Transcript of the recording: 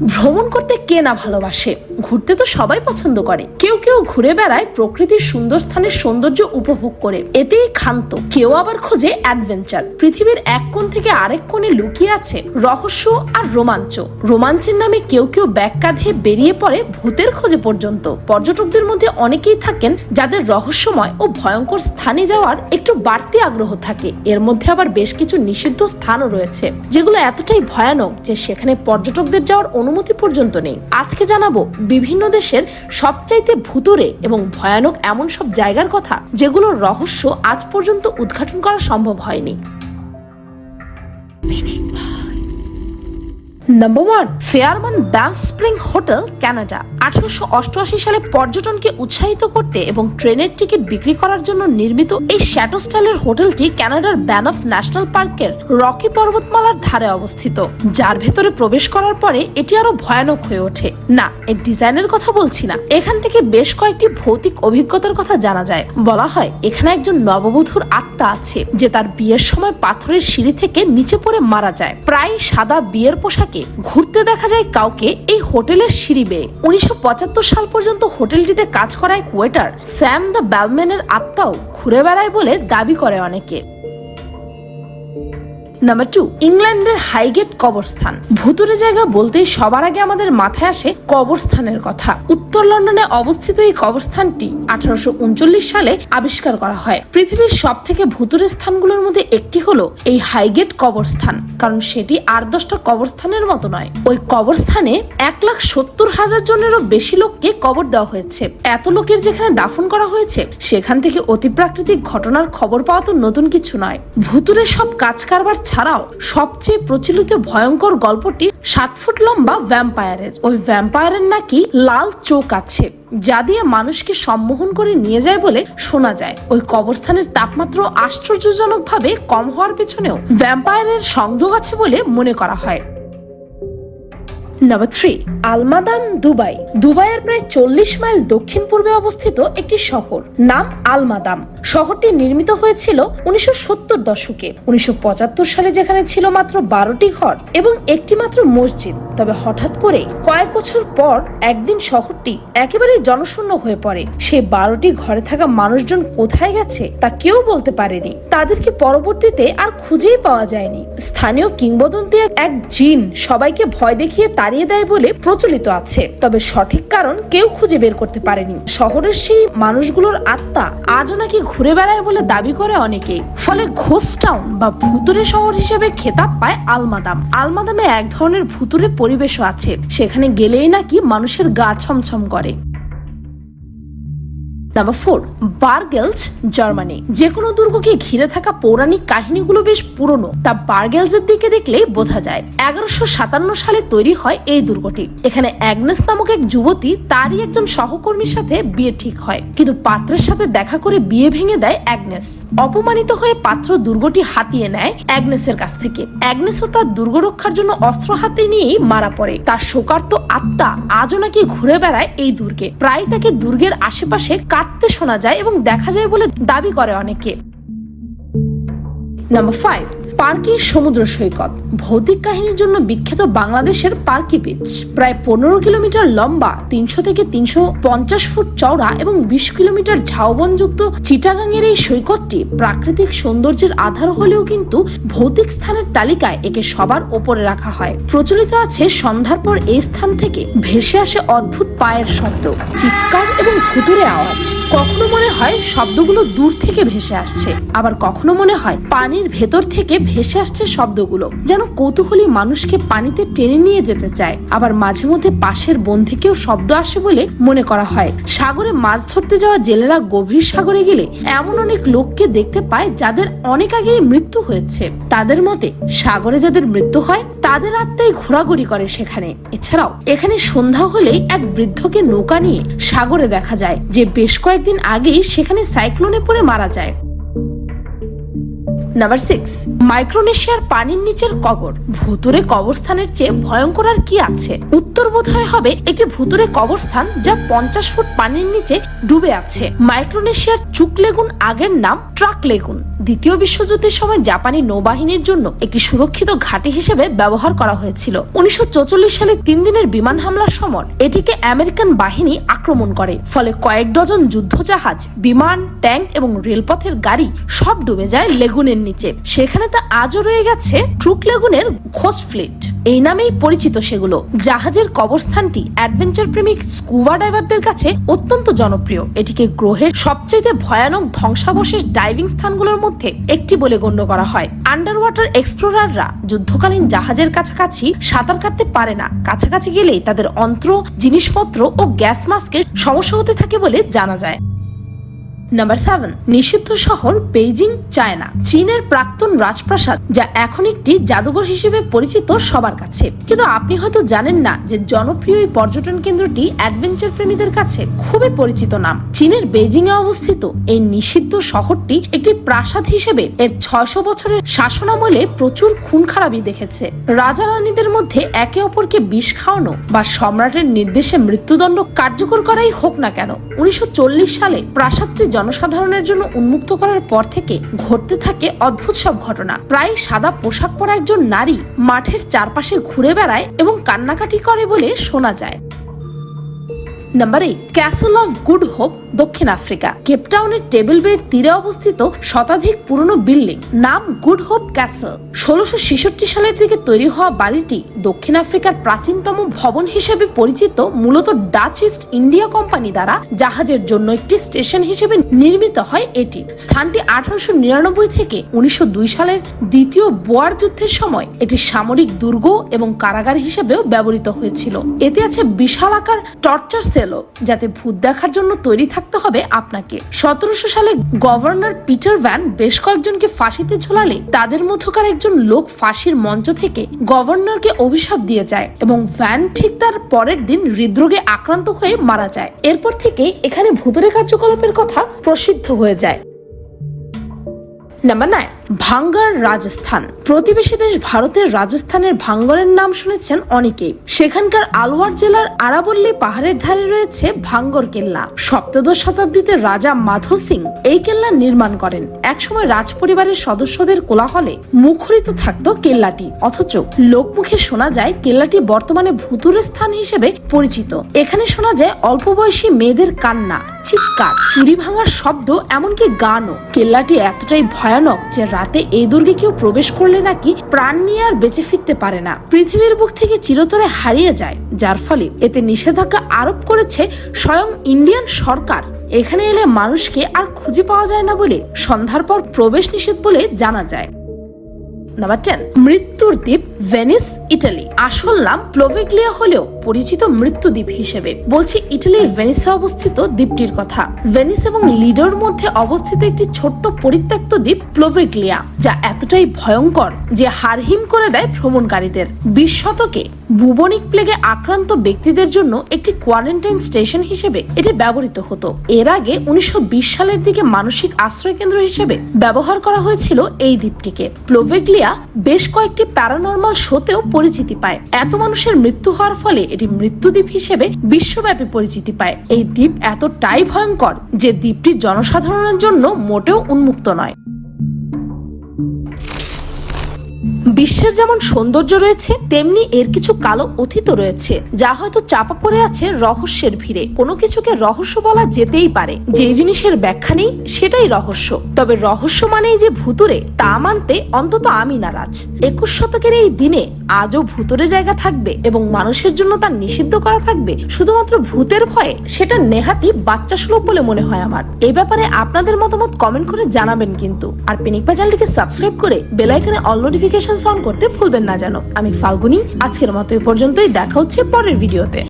ভ্রমণ করতে কে না ভালোবাসে? ঘুরতে তো সবাই পছন্দ করে। কেউ কেউ ঘুরে বেড়ায় প্রকৃতির সুন্দর স্থানের সৌন্দর্য উপভোগ করে। এতেই ক্ষান্ত। কেউ আবার খোঁজে অ্যাডভেঞ্চার। পৃথিবীর এক কোণ থেকে আরেক কোণে লুকিয়ে আছে রহস্য আর রোমাঞ্চ। রোমাঞ্চের নামে কেউ কেউ ব্যাগ কাঁধে বেরিয়ে পড়ে ভূতের খোঁজে পর্যন্ত। পর্যটকদের মধ্যে অনেকেই থাকেন যাদের রহস্যময় ও ভয়ঙ্কর স্থানে যাওয়ার একটু বাড়তি আগ্রহ থাকে। এর মধ্যে আবার বেশ কিছু নিষিদ্ধ স্থানও রয়েছে, যেগুলো এতটাই ভয়ানক যে সেখানে পর্যটকদের যাওয়ার অনুমতি পর্যন্ত নেই। আজকে জানাব বিভিন্ন দেশের সবচাইতে ভুতুরে এবং ভয়ানক এমন সব জায়গার কথা যেগুলোর রহস্য আজ পর্যন্ত উদ্ঘাটন করা সম্ভব হয়নি। Number one Fairmont Banff Spring hotel Canada আঠারোশো অষ্টআশি সালে পর্যটনকে উৎসাহিত করতে এবং ট্রেনের টিকিট বিক্রি করার জন্য নির্মিত এই শ্যাটো স্টাইলের হোটেলটি কানাডার অফ ন্যাশনাল পার্কের রকি পর্বতমালার ধারে অবস্থিত, যার ভেতরে প্রবেশ করার পরে এটি আরও ভয়ানক হয়ে ওঠে। না, এর ডিজাইনের কথা বলছি না। এখান থেকে বেশ কয়েকটি ভৌতিক অভিজ্ঞতার কথা জানা যায়। বলা হয়, এখানে একজন নববধূর আত্মা আছে, যে তার বিয়ের সময় পাথরের সিঁড়ি থেকে নিচে পড়ে মারা যায়। প্রায় সাদা বিয়ের পোশাকে ঘুরতে দেখা যায় কাউকে এই হোটেলের সিঁড়ি বেয়ে। উনিশশো পঁচাত্তর সাল পর্যন্ত হোটেলটিতে কাজ করা এক ওয়েটার স্যাম দ্য ব্যালম্যানের আত্মাও ঘুরে বেড়ায় বলে দাবি করে অনেকে। নাম্বার টু ইংল্যান্ডের হাইগেট কবরস্থান। ভুতুরে জায়গা বলতেই সবার আগে আমাদের মাথায় আসে কবরস্থানের কথা। উত্তর লন্ডনে অবস্থিত এই কবরস্থানটি আঠারোশো উনচল্লিশ সালে আবিষ্কার করা হয়। পৃথিবীর সব থেকে ভুতুরে স্থানগুলোর মধ্যে একটি হলো এই হাইগেট কবরস্থান, কারণ সেটি আর দশটা কবরস্থানের মতো নয়। ওই কবরস্থানে এক লাখ সত্তর হাজার জনেরও বেশি লোককে কবর দেওয়া হয়েছে। এত লোকের যেখানে দাফন করা হয়েছে, সেখান থেকে অতিপ্রাকৃতিক ঘটনার খবর পাওয়া তো নতুন কিছু নয়। ভুতুরে সব কাজ কারবার ছাড়াও সবচেয়ে প্রচলিত ভয়ঙ্কর গল্পটি সাত ফুট লম্বা ভ্যাম্পায়ারের ওই ভ্যাম্পায়ারের নাকি লাল চোখ আছে, যা দিয়ে মানুষকে সম্মোহন করে নিয়ে যায় বলে শোনা যায়। ওই কবরস্থানের তাপমাত্রা আশ্চর্যজনকভাবে কম হওয়ার পেছনেও ভ্যাম্পায়ারের সংযোগ আছে বলে মনে করা হয়। নাম্বার থ্রি আলমাদাম দুবাই দুবাইয়ের প্রায় চল্লিশ মাইল দক্ষিণ পূর্বে অবস্থিত একটি শহর, নাম আলমাদাম শহরটি নির্মিত হয়েছিল উনিশশো সত্তর দশকে। উনিশশো পঁচাত্তর সালে যেখানে ছিল মাত্র বারোটি ঘর এবং একটি মাত্র মসজিদ। তবে হঠাৎ করে কয়েক বছর পর একদিন শহরটি একেবারে জনশূন্য হয়ে পড়ে। সেই বারোটি ঘরে থাকা মানুষজন কোথায় গেছে তা কেউ বলতে পারেনি। তাদেরকে পরবর্তীতে আর খুঁজেই পাওয়া যায়নি। স্থানীয় কিংবদন্তি এক জিন সবাইকে ভয় দেখিয়ে তাড়িয়ে দেয় বলে প্রচলিত আছে। তবে সঠিক কারণ কেউ খুঁজে বের করতে পারেনি। শহরের সেই মানুষগুলোর আত্মা আজও নাকি ঘুরে বেড়ায় বলে দাবি করে অনেকেই। ফলে ঘোষ টাউন বা ভুতুরে শহর হিসেবে খেতাব পায় আলমাদাম। আলমাদামে এক ধরনের ভুতুরে পরিবেশও আছে। সেখানে গেলেই নাকি মানুষের গা ছমছম করে। নাম্বার ফোর বার্গেলস জার্মানি যে কোনো দুর্গকে ঘিরে থাকা পৌরাণিক কাহিনীগুলো বেশ পুরনো। তা বার্গেলসের দিকে দেখলেই বোঝা যায়। এগারোশো সাতান্ন সালে তৈরি হয় এই দুর্গটি। এখানে অ্যাগনেস নামক এক যুবতী তারই একজন সহকর্মীর সাথে বিয়ে ঠিক হয়। কিন্তু পাত্রের সাথে দেখা করে বিয়ে ভেঙে দেয় অ্যাগনেস অপমানিত হয়ে পাত্র দুর্গটি হাতিয়ে নেয় অ্যাগনেসের কাছ থেকে। অ্যাগনেসও তার দুর্গ রক্ষার জন্য অস্ত্র হাতে নিয়েই মারা পড়ে। তার শোকার্ত আত্মা আজও নাকি ঘুরে বেড়ায় এই দুর্গে। প্রায় তাকে দুর্গের আশেপাশে কাঁদতে শোনা যায় এবং দেখা যায় বলে দাবি করে অনেকে। নাম্বার ফাইভ পার্কি সমুদ্র সৈকত। ভৌতিক কাহিনীর জন্য বিখ্যাত বাংলাদেশের পার্কি বিচ প্রায় পনেরো কিলোমিটার লম্বা, তিনশো থেকে তিনশো পঞ্চাশ ফুট চওড়া এবং বিশ কিলোমিটার ঝাউবনযুক্ত চিটাগাং এর এই সৈকতটি প্রাকৃতিক সৌন্দর্যের আধার হলেও কিন্তু ভৌতিক স্থানের তালিকায় একে সবার ওপরে রাখা হয়। প্রচলিত আছে সন্ধ্যার পর এই স্থান থেকে ভেসে আসে অদ্ভুত পায়ের শব্দ, চিৎকার এবং ভুতুরে আওয়াজ। কখনো মনে হয় শব্দগুলো দূর থেকে ভেসে আসছে, আবার কখনো মনে হয় পানির ভেতর থেকে ভেসে আসছে শব্দগুলো, যেন কৌতূহলী মানুষকে পানিতে টেনে নিয়ে যেতে চায়। আবার মাঝে মধ্যে পাশের বন থেকেও শব্দ আসে বলে মনে করা হয়। সাগরে মাছ ধরতে যাওয়া জেলেরা গভীর সাগরে গেলে এমন অনেক লোককে দেখতে পায় যাদের অনেক আগেই মৃত্যু হয়েছে। তাদের মতে, সাগরে যাদের মৃত্যু হয়, তাদের আত্মাই ঘোরাঘুরি করে সেখানে। এছাড়াও, এখানে সন্ধ্যা হলেই এক বৃদ্ধকে নৌকা নিয়ে সাগরে দেখা যায়, যে বেশ কয়েকদিন আগেই সেখানে সাইক্লোনে পড়ে মারা যায়। নাম্বার সিক্স মাইক্রোনেশিয়ার পানির নিচের কবর। ভুতুরে কবরস্থানের চেয়ে ভয়ঙ্কর আর কি আছে? উত্তর বোধহয় হবে একটি ভুতুরে কবরস্থান যা পঞ্চাশ ফুট পানির নিচে ডুবে আছে। মাইক্রোনেশিয়ার চুক লেগুন আগের নাম ট্রাক লেগুন দ্বিতীয় বিশ্বযুদ্ধের সময় জাপানি নৌবাহিনীর জন্য একটি সুরক্ষিত ঘাঁটি হিসেবে ব্যবহার করা হয়েছিল। উনিশশো সালে তিন দিনের বিমান হামলার সময় এটিকে আমেরিকান বাহিনী আক্রমণ করে। ফলে কয়েক ডজন যুদ্ধজাহাজ, বিমান, ট্যাঙ্ক এবং রেলপথের গাড়ি সব ডুবে যায় লেগুনের নিচে। সেখানে তা আজও রয়ে গেছে ট্রুক লেগুনের ঘোষ ফ্লিট। এই নামেই পরিচিত সেগুলো। জাহাজের কবরস্থানটি অ্যাডভেঞ্চার প্রেমিক স্কুবা ডাইভারদের কাছে অত্যন্ত জনপ্রিয়। এটিকে গ্রহের সবচেয়ে ভয়ানক ধ্বংসাবশেষ ডাইভিং স্থানগুলোর মধ্যে একটি বলে গণ্য করা হয়। আন্ডার ওয়াটার এক্সপ্লোরাররা যুদ্ধকালীন জাহাজের কাছাকাছি সাঁতার কাটতে পারে না। কাছাকাছি গেলেই তাদের অন্ত্র, জিনিসপত্র ও গ্যাস মাস্কের সমস্যা হতে থাকে বলে জানা যায়। নাম্বার সেভেন নিষিদ্ধ শহর বেইজিং, চায়না। চীনের প্রাক্তন রাজপ্রাসাদ, যা এখন একটি জাদুঘর হিসেবে পরিচিত সবার কাছে। কিন্তু আপনি হয়তো জানেন না যে জনপ্রিয় এই পর্যটন কেন্দ্রটি অ্যাডভেঞ্চার প্রেমীদের কাছে খুবই পরিচিত নাম। চীনের বেইজিং এ অবস্থিত এই নিষিদ্ধ শহরটি একটি প্রাসাদ হিসেবে এর ছয়শো বছরের শাসনামলে প্রচুর খুন খারাপি দেখেছে। রাজা রানীদের মধ্যে একে অপরকে বিষ খাওয়ানো বা সম্রাটের নির্দেশে মৃত্যুদণ্ড কার্যকর করাই হোক না কেন, উনিশশো চল্লিশ সালে প্রাসাদটি জনসাধারণের জন্য উন্মুক্ত করার পর থেকে ঘটতে থাকে অদ্ভুত সব ঘটনা। প্রায় সাদা পোশাক পরা একজন নারী মাঠের চারপাশে ঘুরে বেড়ায় এবং কান্নাকাটি করে বলে শোনা যায়। Number eight Castle of Good Hope দক্ষিণ আফ্রিকা কেপটাউনের টেবিল বের তীরে অবস্থিত শতাধিক পুরনো বিল্ডিং নাম গুড হোপ ক্যাসেল ষোলোশো ছেষট্টি সালের দিকে তৈরি হওয়া বাড়িটি দক্ষিণ আফ্রিকার প্রাচীনতম ভবন হিসেবে পরিচিত, মূলত ডাচ ইস্ট ইন্ডিয়া কোম্পানি দ্বারা জাহাজের জন্য একটি স্টেশন হিসেবে নির্মিত হয় এটি। স্থানটি আঠারোশো নিরানব্বই থেকে উনিশশো দুই সালের দ্বিতীয় বোয়ার যুদ্ধের সময় এটি সামরিক দুর্গ এবং কারাগার হিসেবেও ব্যবহৃত হয়েছিল। এতে আছে বিশাল আকার টর্চার সেলও যাতে ভূত দেখার জন্য তৈরি থাকতে হবে আপনাকে। সতেরোশো সালে গভর্নর পিটার ভ্যান বেশ কয়েকজনকে ফাঁসিতে ঝোলালে তাদের মধ্যকার একজন লোক ফাঁসির মঞ্চ থেকে গভর্নরকে অভিশাপ দিয়ে যায় এবং ভ্যান ঠিক তার পরের দিন হৃদরোগে আক্রান্ত হয়ে মারা যায়। এরপর থেকে এখানে ভূতরে কার্যকলাপের কথা প্রসিদ্ধ হয়ে যায়। নাম্বার নাইন ভাঙ্গার রাজস্থান প্রতিবেশী দেশ ভারতের রাজস্থানের ভাঙ্গরের নাম শুনেছেন অনেকেই। সেখানকার আলওয়ার জেলার আরাবল্লী পাহাড়ের ধারে রয়েছে ভাঙ্গর কেল্লা। সপ্তদশ শতাব্দীতে রাজা মাধো সিং এই কেল্লা নির্মাণ করেন। একসময় রাজ পরিবারের সদস্যদের কোলাহলে মুখরিত থাকত কেল্লাটি। অথচ লোকমুখে শোনা যায়, কেল্লাটি বর্তমানে ভুতুরে স্থান হিসেবে পরিচিত। এখানে শোনা যায়, অল্প বয়সী মেয়েদের কান্না। চিৎকার, চুরি ভাঙার শব্দ, এমনকি গানও। কেল্লাটি এতটাই ভয়ানক যে রাতে এই দুর্গে কেউ প্রবেশ করলে নাকি প্রাণ নিয়ে আর বেঁচে ফিরতে পারে না। পৃথিবীর বুক থেকে চিরতরে হারিয়ে যায়, যার ফলে এতে নিষেধাজ্ঞা আরোপ করেছে স্বয়ং ইন্ডিয়ান সরকার। এখানে এলে মানুষকে আর খুঁজে পাওয়া যায় না বলে সন্ধ্যার পর প্রবেশ নিষেধ বলে জানা যায়। নাম্বার টেন, মৃত্যুর দ্বীপ ভেনিস, ইটালি। আসল নাম প্লোভেগ্লিয়া হলেও পরিচিত মৃত্যু দ্বীপ হিসেবে। বলছি ইটালির ভেনিসে অবস্থিত দ্বীপটির কথা। ভেনিস এবং লিডোর মধ্যে অবস্থিত একটি ছোট্ট পরিত্যক্ত দ্বীপ প্লোভেগ্লিয়া, যা এতটাই ভয়ঙ্কর যে হারহিম করে দেয় ভ্রমণকারীদের। বিশ শতকে বুবনিক প্লেগে আক্রান্ত ব্যক্তিদের জন্য একটি কোয়ারেন্টাইন স্টেশন হিসেবে এটি ব্যবহৃত হতো। এর আগে উনিশশো বিশ সালের দিকে মানসিক আশ্রয় কেন্দ্র হিসেবে ব্যবহার করা হয়েছিল এই দ্বীপটিকে। প্লোভেগ্লিয়া বেশ কয়েকটি প্যারানর্মাল শোতেও পরিচিতি পায়। এত মানুষের মৃত্যু হওয়ার ফলে এটি মৃত্যুদ্বীপ হিসেবে বিশ্বব্যাপী পরিচিতি পায়। এই দ্বীপ এতটাই ভয়ঙ্কর যে দ্বীপটি জনসাধারণের জন্য মোটেও উন্মুক্ত নয়। বিশ্বের যেমন সৌন্দর্য রয়েছে, তেমনি এর কিছু কালো অতীত রয়েছে, যা হয়তো চাপা পড়ে আছে রহস্যের ভিড়ে। কোনো কিছুকে রহস্য বলা যেতেই পারে। যে জিনিসের ব্যাখ্যা নেই, সেটাই রহস্য। তবে রহস্য মানেই যে ভুতুরে তা মানতে অন্তত আমি নারাজ। একুশ শতকের এই দিনে আজও ভুতুরে জায়গা থাকবে এবং মানুষের জন্য তা নিষিদ্ধ করা থাকবে। শুধুমাত্র ভূতের ভয়ে সেটা নেহাতি বাচ্চা সুলভ বলে মনে হয় আমার। এই ব্যাপারে আপনাদের মতামত কমেন্ট করে জানাবেন কিন্তু। আর পেনিকপা চ্যানেলটিকে সাবস্ক্রাইব করে বেলাইকানে অল নোটিফিকেশন অন করতে ভুলবেন না যেন আমি ফাল্গুনি, আজকের মতো এই পর্যন্তই, দেখা হচ্ছে পরের ভিডিওতে।